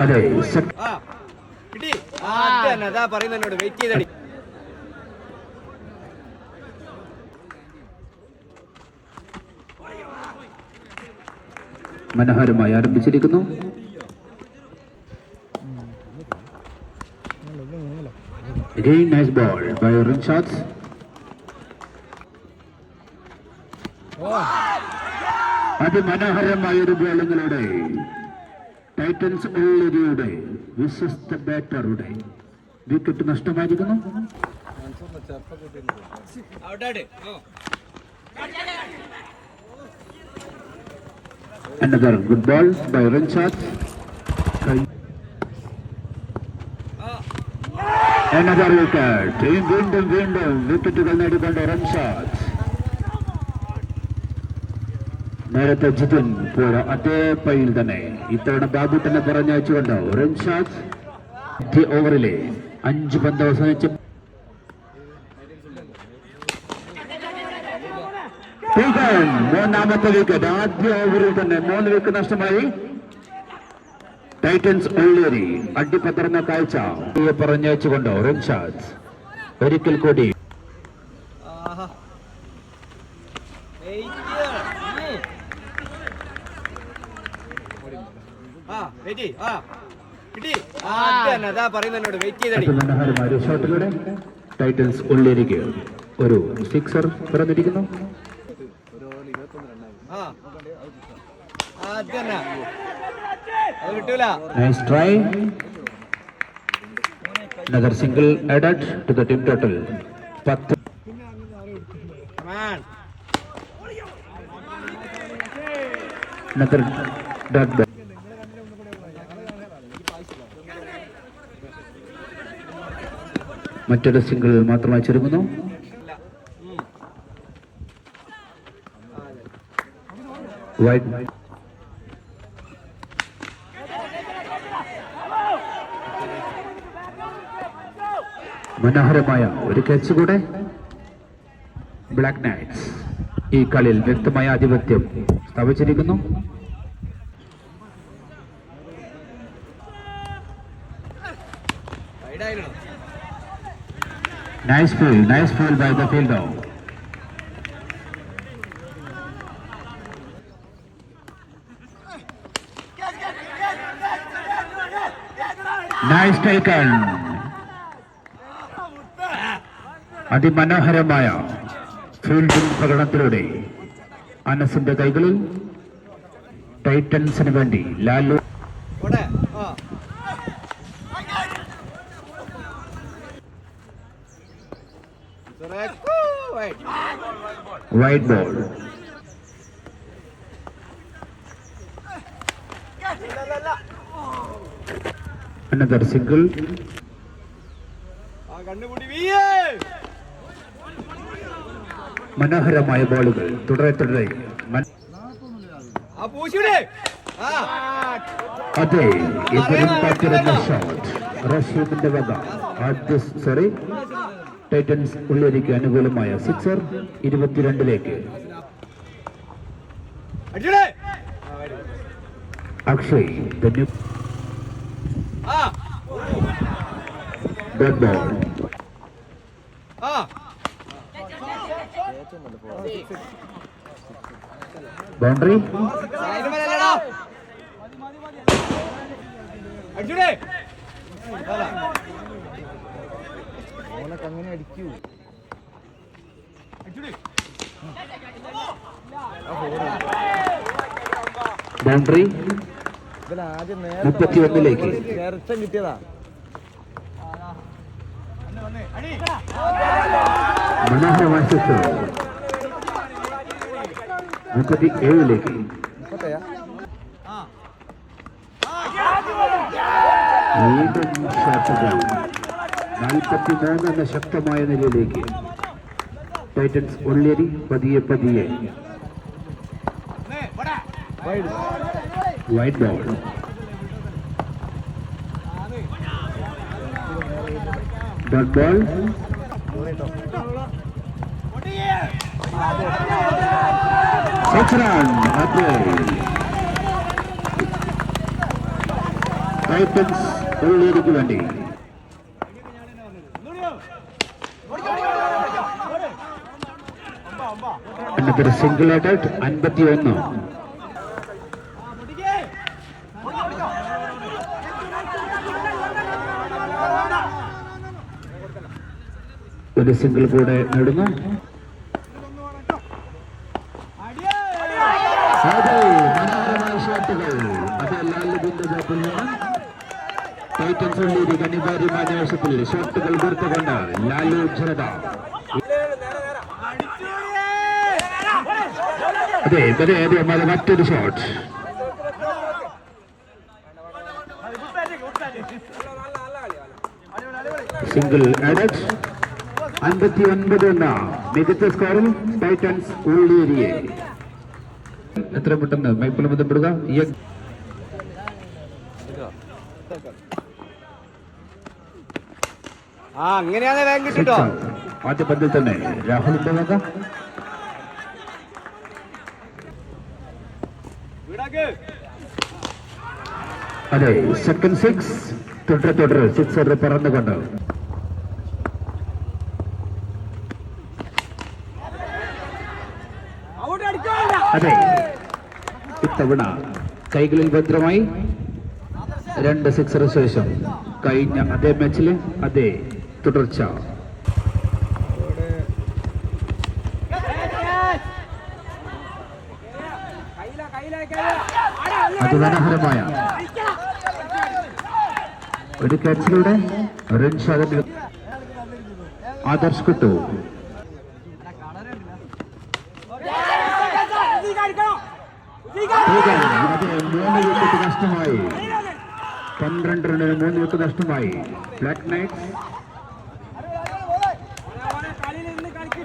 അതെ സെ- ആ കിട്ടി ആ അത് തന്നെ അതാ പറയുന്ന എന്നോട് വെയിറ്റ് ചെയ്തടി മനോഹരമായി ആരംഭിച്ചിരിക്കുന്നു. Again, nice ball. By Rinshads. അതിമനോഹരമായ ഒരു ബോളിങ്ങിലൂടെ ടൈറ്റൻസ് ഉള്ളരിയുടെ വിശ്വസ്ത ബാറ്ററുടെ വിക്കറ്റ് നഷ്ടമായിരിക്കുന്നു. Another good ball. By Rinshads. Another wicket. വീണ്ടും വീണ്ടും വിക്കറ്റുകൾ നേടിക്കൊണ്ട് റൺഷാദ് നേരത്തെ ജിതിൻ പോയ അതേ പൈയിൽ തന്നെ ഇത്തവണ ബാബുട്ടനെ പറഞ്ഞയച്ചുകൊണ്ട് ആദ്യ ഓവറിലെ അഞ്ച് പന്ത് അവസാനിച്ച മൂന്നാമത്തെ വിക്കറ്റ് ആദ്യ ഓവറിൽ തന്നെ മൂന്ന് വിക്കറ്റ് നഷ്ടമായി. ടൈറ്റൻസ് ഉള്ളേരി അടിപ്പത്തർന്ന കാഴ്ച. ഇവയെ പറഞ്ഞയച്ചുകൊണ്ട് റൺഷാദ് ഒരിക്കൽ കൂടി. ഷോട്ടിലൂടെ ടൈറ്റൻസ് ഉള്ളേരിക്ക് ഒരു സിക്സർ പിറന്നിരിക്കുന്നു. ആ. Nice try another single added to the team total. പത്ത്. Man another dot ball. മറ്റൊരു സിംഗിൾ മാത്രമായി ചുരുങ്ങുന്നു. വൈറ്റ് വൈഡ് മനോഹരമായ ഒരു catch കൂടെ. ബ്ലാക്ക് നൈറ്റ്സ് ഈ കളിയിൽ വ്യക്തമായ ആധിപത്യം സ്ഥാപിച്ചിരിക്കുന്നു. Nice nice field nice field by the fielder nice taken അതിമനോഹരമായ ഫീൽഡിംഗ് പ്രകടനത്തിലൂടെ അനസിന്റെ കൈകളിൽ ടൈറ്റൻസിന് വേണ്ടി Lalu wide ball. another single മനോഹരമായ ബോളുകൾ. തുടരെ തുടരെ. അതെ ഇവരും പറ്റിരുന്ന ഷോട്ട് റഷീദിന്റെ വക. ആദ്യ സോറി ടൈറ്റൻസ് ഉള്ളിലേക്ക് അനുകൂലമായ സിക്സർ ഇരുപത്തിരണ്ടിലേക്ക്. അക്ഷയ് ആ. dot ball. ആ. ബൗണ്ടറി? ഓനക്ക് അങ്ങനെ അടിക്കൂ. ബൗണ്ടറി? മുപ്പത്തി ഒന്നിലേക്ക് നേരത്തെ കിട്ടിയതാ. മനോഹരമായ സിക്സർ മുപ്പത്തി ഏഴിലേക്ക് വീണ്ടും ഷോട്ടുകൾ നാൽപ്പത്തി മൂന്ന് എന്ന ശക്തമായ നിലയിലേക്ക് ടൈറ്റൻസ് ഉള്ളേരി പതിയെ പതിയെ wide ball dot ball Six run, അതെ ടൈറ്റൻസ് ഉള്ളിലേക്ക് വേണ്ടി. എന്നിട്ടൊരു സിംഗിൾ ഒന്ന് ഒരു സിംഗിൾ കൂടെ നേടുന്നു അതെ മനോഹരമായ ഷോട്ടുകൾ അത് ലാലുബിന്റെ ബാറ്റിൽ നിന്ന് ടൈറ്റൻസ് ഉള്ളിലേക്ക് അനിവാര്യമായ നിമിഷത്തിൽ ഷോട്ടുകൾ തീർത്തുകൊണ്ട് ലാലു ജനത. അതെ അതെ അതെ മറ്റൊരു ഷോട്ട് സിംഗിൾ ആഡഡ് അൻപത്തി ഒൻപത് എന്ന മികച്ച സ്കോറിൽ ടൈറ്റൻസ് ഉള്ളേരിയെ എത്ര പെട്ടെന്ന് മൈപ്പിൾ ബന്ധപ്പെടുക ഈ ആ അങ്ങനെയാണെ വേഗം കിട്ടോ ആദ്യ പന്തിൽ തന്നെ രാഹുലിന്റെ വക അതെ സെക്കൻഡ് സിക്സ് തുടരെ തുടരെ. സിക്സ് പറന്നുകൊണ്ട് അതെ. ഇത്തവണ കൈകളിൽ ഭദ്രമായി രണ്ട് സിക്സർ ശേഷം കഴിഞ്ഞ അതേ മാച്ചിൽ അതേ തുടർച്ച. അതിമനോഹരമായ ഒരു ക്യാച്ചിലൂടെ റിൻഷാദിന് ആദർശ് കിട്ടു. മൂന്ന് വിക്കറ്റ് നഷ്ടമായി. പന്ത്രണ്ട് റണ്ണിന് മൂന്ന് വിക്കറ്റ് നഷ്ടമായി. ബ്ലാക്ക് നൈറ്റ്സ്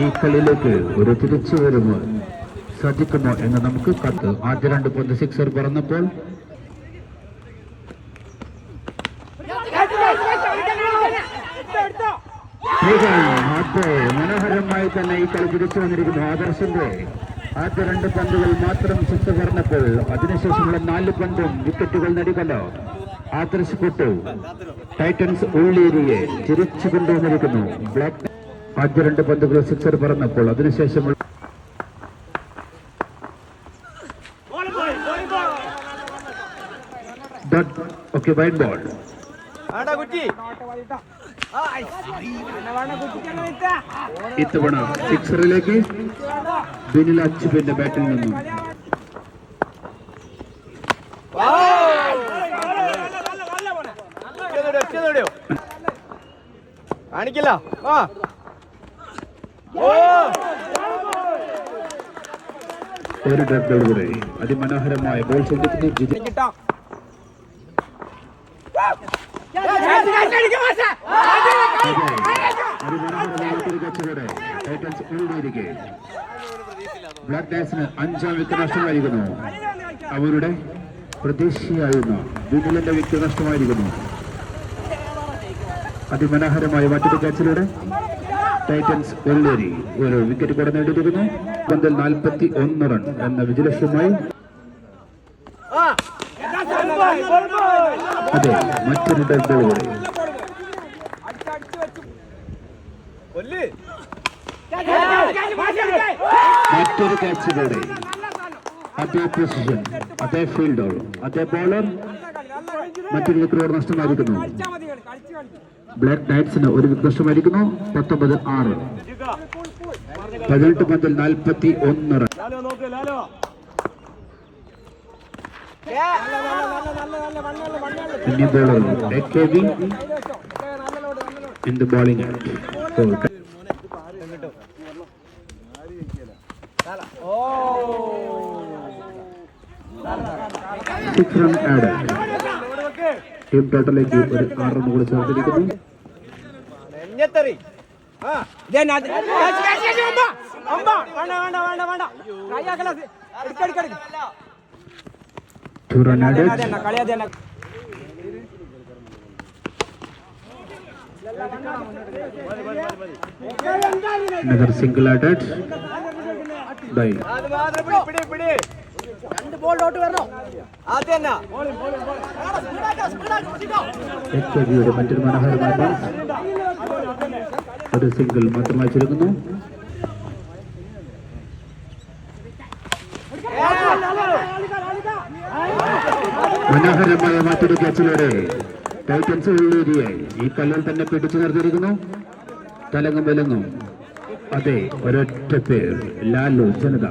ഈ കളിയിലേക്ക് ഒരു തിരിച്ചുവരവ് സാധിക്കുമോ എന്ന് നമുക്ക് കത്ത്. ആദ്യ രണ്ട് പന്ത് സിക്സർ പറഞ്ഞപ്പോൾ മനോഹരമായി തന്നെ ഈ കളി തിരിച്ചു വന്നിരിക്കുന്നു ആദർശന്റെ. ആദ്യ രണ്ട് പന്തുകൾ മാത്രം സിക്സ് പറഞ്ഞപ്പോൾ അതിനുശേഷമുള്ള നാല് പന്തും വിക്കറ്റുകൾ നേടിക്കല്ലോ ആദർശ് കൊട്ടു. ടൈറ്റൻസ് ഉള്ളേരിയെ തിരിച്ചു കൊണ്ടുവന്നിരിക്കുന്നു. ബ്ലാക്ക് ആദ്യ രണ്ട് പന്തുകൾ സിക്സർ പറന്നപ്പോൾ അതിനുശേഷമുള്ള ഓക്കെ വൈറ്റ് ബോൾ ഇത്തവണ സിക്സറിലേക്ക് ബിനിൽ അച്ചുബിന്റെ ബാറ്റിൽ നിന്നും. കാണിക്കില്ല. ആ. ഒരു ഡബ്ബോടുകൂടെ അതിമനോഹരമായ ബോൾ ഉള്ളിരിക്കെ ബ്ലാക്ക് ഡാൻസിന് അഞ്ചാം വിക്കറ്റ് നഷ്ടമായിരിക്കുന്നു. അവരുടെ പ്രതീക്ഷയായിരുന്ന. ബിനിലിന്റെ വിക്കറ്റ് നഷ്ടമായിരിക്കുന്നു. അതിമനോഹരമായ മറ്റൊരു ക്യാച്ചിലൂടെ ടൈറ്റൻസ് വെള്ളേരി ഒരു വിക്കറ്റ് കൂടെ നേടിയിരിക്കുന്നു. പന്തിൽ നാൽപ്പത്തി ഒന്ന് റൺ എന്ന വിജയലക്ഷ്യമായി അതെ മറ്റൊരു കൂടെ. മറ്റൊരു ക്യാച്ചിലൂടെ അതേ പൊസിഷൻ അതേ ഫീൽഡോളും അതേ ബോളർ മറ്റൊരു വിക്കറ്റ് നഷ്ടമായിരിക്കുന്നു. ബ്ലാക്ക് നൈറ്റ്സിന് ഒരു വിക്കറ്റ് നഷ്ടമായിരിക്കുന്നു. പത്തൊമ്പത് ആറ്. പതിനെട്ട് പന്തിൽ നാൽപ്പത്തി ഒന്ന് റൺ. ലാലോ നോക്ക് Lalo. Indian bowler A K B in the bowling six run add team ടോട്ടലിലേക്ക് ഒരു ആറ് റൺ കൂടി ചേർത്തിരിക്കുന്നു നെഞ്ഞത്തെറി. ആ ബോളിലോട്ട് വരണോ? ആദ്യം തന്നെ എക്സ്ബിയുടെ മറ്റൊരു മനോഹരമായ പാസ് ഒരു സിംഗിൾ മാത്രമായി ചുരുങ്ങുന്നു. മനോഹരമായ മറ്റൊരു ക്യാച്ചിലൂടെ ടൈറ്റൻസ് ഉള്ളേരിയെ ഈ കല്ലിൽ തന്നെ പിടിച്ചു നിർത്തിയിരിക്കുന്നു. തലങ്ങും വിലങ്ങും. അതെ ഒരൊറ്റ പേർ. ലാലു ജനത.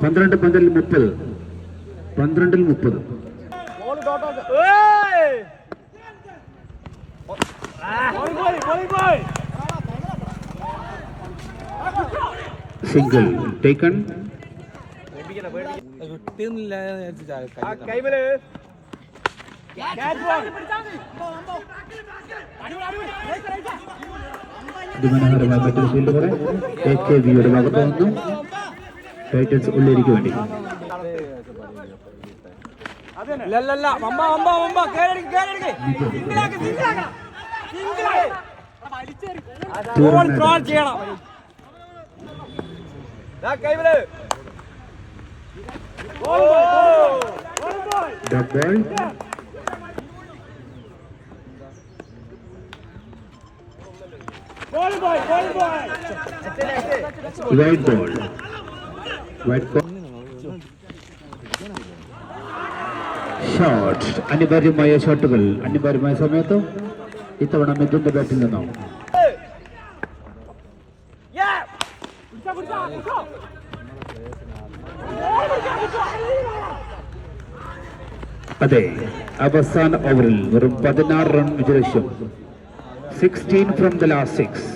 പന്ത്രണ്ട് പന്ത്രണ്ടിൽ മുപ്പത്. പന്ത്രണ്ടിൽ മുപ്പത്. സിംഗിൾ ടേക്കൺ ബോൾ അതിമനോഹരമായ മറ്റൊരു ഫീൽഡ് കൂടെ എ കെ വിയുടെ ഭാഗത്ത് നിന്നും ടൈറ്റൻസ് ഉള്ളിലേക്ക് വേണ്ടി ഇല്ലല്ല വമ്പ ഷോട്ട് അനിവാര്യമായ ഷോട്ടുകൾ അനിവാര്യമായ സമയത്ത് ഇത്തവണ മിഥുന്റെ ബാറ്റിൽ നിന്നും. അതെ അവസാന ഓവറിൽ വെറും പതിനാറ് റൺ വിജയം. Sixteen from the last six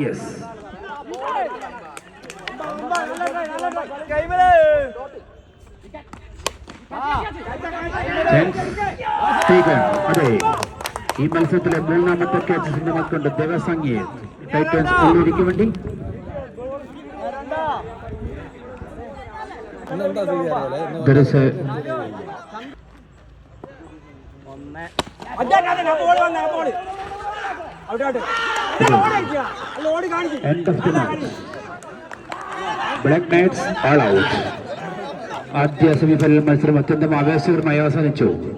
yes അതെ. ഈ മത്സരത്തിലെ മൂന്നാമത്തെ ക്യാച്ച് സ്വന്തമാക്കൊണ്ട് ദേവസംഖ്യയെ ടൈറ്റൻസ് ഉള്ളിരിക്ക് വേണ്ടി. There is Black Knights out ആദ്യ സെമിഫൈനൽ മത്സരം അത്യന്തം ആവേശകരമായി അവസാനിച്ചു.